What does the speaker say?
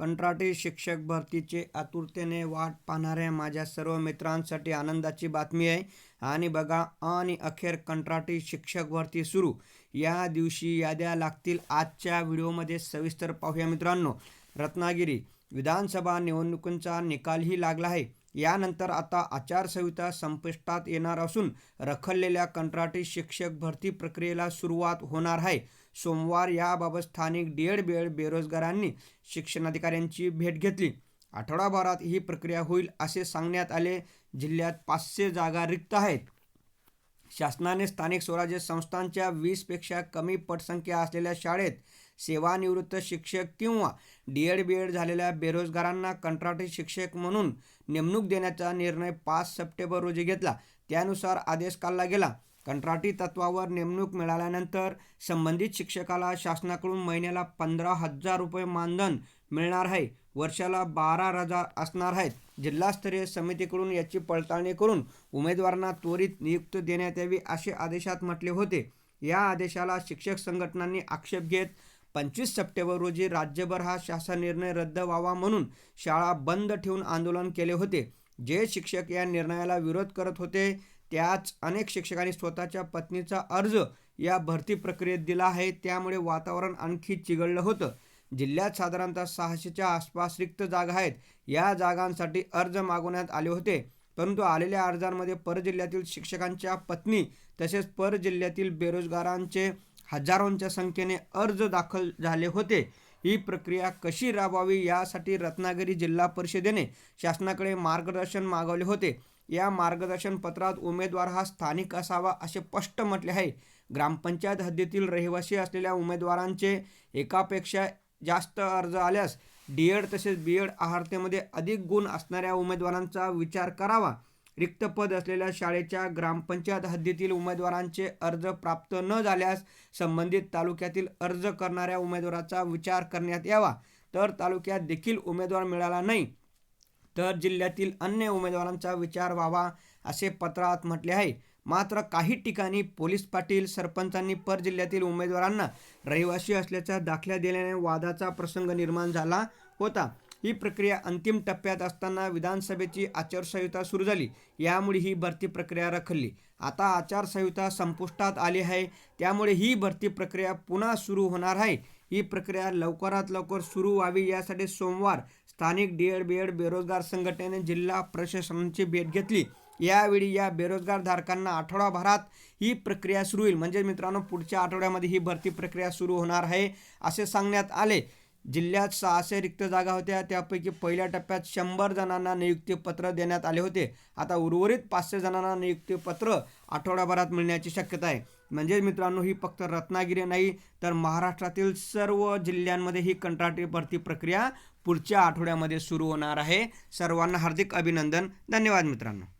कंत्राटी शिक्षक भरतीचे आतुरतेने वाट पाहणाऱ्या माझ्या सर्व मित्रांसाठी आनंदाची बातमी आहे. आणि बघा आणि अखेर कंत्राटी शिक्षक भरती सुरू. या दिवशी याद्या लागतील. आजच्या व्हिडिओमध्ये सविस्तर पाहूया मित्रांनो. रत्नागिरी विधानसभा निवडणुकांचा निकालही लागला आहे. यानंतर आता आचारसंहिता संपुष्टात येणार असून रखडलेल्या कंत्राटी शिक्षक भरती प्रक्रियेला सुरुवात होणार आहे. सोमवार याबाबत स्थानिक डीएड बीएड बेरोजगारांनी शिक्षणाधिकाऱ्यांची भेट घेतली. आठवडाभरात ही प्रक्रिया होईल असे सांगण्यात आले. जिल्ह्यात पाचशे जागा रिक्त आहेत. शासनाने स्थानिक स्वराज्य संस्थांच्या वीसपेक्षा कमी पटसंख्या असलेल्या शाळेत सेवानिवृत्त शिक्षक किंवा डी एड बी एड झालेल्या बेरोजगारांना कंत्राटी शिक्षक म्हणून नेमणूक देण्याचा निर्णय पाच सप्टेंबर रोजी घेतला. त्यानुसार आदेश काढला गेला. कंत्राटी तत्वावर नेमणूक मिळाल्यानंतर संबंधित शिक्षकाला शासनाकडून महिन्याला पंधरा हजार रुपये मानधन मिळणार आहे. वर्षाला बारा हजार असणार आहेत. जिल्हास्तरीय समितीकडून याची पडताळणी करून उमेदवारांना त्वरित नियुक्त देण्यात यावी असे आदेशात म्हटले होते. या आदेशाला शिक्षक संघटनांनी आक्षेप घेत पंचवीस सप्टेंबर रोजी राज्यभर हा शासन निर्णय रद्द व्हावा म्हणून शाळा बंद ठेवून आंदोलन केले होते. जे शिक्षक या निर्णयाला विरोध करत होते त्याच अनेक शिक्षकांनी स्वतःच्या पत्नीचा अर्ज या भरती प्रक्रियेत दिला आहे. त्यामुळे वातावरण आणखी चिघळलं होतं. जिल्ह्यात साधारणतः सहाशेच्या आसपास रिक्त जागा आहेत. या जागांसाठी अर्ज मागवण्यात आले होते. परंतु आलेल्या अर्जांमध्ये परजिल्ह्यातील शिक्षकांच्या पत्नी तसेच परजिल्ह्यातील बेरोजगारांचे हजारोंच्या संख्येने अर्ज दाखल झाले होते. ही प्रक्रिया कशी राबवावी यासाठी रत्नागिरी जिल्हा परिषदेने शासनाकडे मार्गदर्शन मागवले होते. या मार्गदर्शन पत्रात उमेदवार हा स्थानिक असावा असे स्पष्ट म्हटले आहे. ग्रामपंचायत हद्दीतील रहिवासी असलेल्या उमेदवारांचे एकापेक्षा जास्त अर्ज आल्यास डी एड तसेच बी एड आहारतेमध्ये अधिक गुण असणाऱ्या उमेदवारांचा विचार करावा. रिक्त पद असलेल्या शाळेच्या ग्रामपंचायत हद्दीतील उमेदवारांचे अर्ज प्राप्त न झाल्यास संबंधित तालुक्यातील अर्ज करणाऱ्या उमेदवाराचा विचार करण्यात यावा. तर तालुक्यात देखील उमेदवार मिळाला नाही तर जिल्ह्यातील अन्य उमेदवारांचा विचार व्हावा असे पत्रात म्हटले आहे. मात्र काही ठिकाणी पोलीस पाटील सरपंचांनी पर जिल्ह्यातील उमेदवारांना रहिवासी असल्याच्या दाखल्या दिल्याने वादाचा प्रसंग निर्माण झाला होता. ही प्रक्रिया अंतिम टप्प्यात असताना विधानसभेची आचारसंहिता सुरू झाली. यामुळे ही भरती प्रक्रिया रखडली. आता आचारसंहिता संपुष्टात आली आहे. त्यामुळे ही भरती प्रक्रिया पुन्हा सुरू होणार आहे. ही प्रक्रिया लवकरात लवकर सुरू व्हावी यासाठी सोमवार स्थानिक डी एड बी एड बेरोजगार संघटनेने जिल्हा प्रशासनाची भेट घेतली. यावेळी या बेरोजगार धारकांना आठवडाभरात ही प्रक्रिया सुरू होईल. म्हणजे मित्रांनो पुढच्या आठवड्यामध्ये ही भरती प्रक्रिया सुरू होणार आहे असे सांगण्यात आले. जिल्ह्यात सहाशे रिक्त जागा होत्या. त्यापैकी पहिल्या टप्प्यात शंभर जणांना नियुक्तीपत्र देण्यात आले होते. आता उर्वरित पाचशे जणांना नियुक्तीपत्र आठवड्याभरात मिळण्याची शक्यता आहे. म्हणजे मित्रांनो ही फक्त रत्नागिरी नाही तर महाराष्ट्रातील सर्व जिल्ह्यांमध्ये ही कंत्राटी भरती प्रक्रिया पुढच्या आठवड्यामध्ये सुरू होणार आहे. सर्वांना हार्दिक अभिनंदन. धन्यवाद मित्रांनो.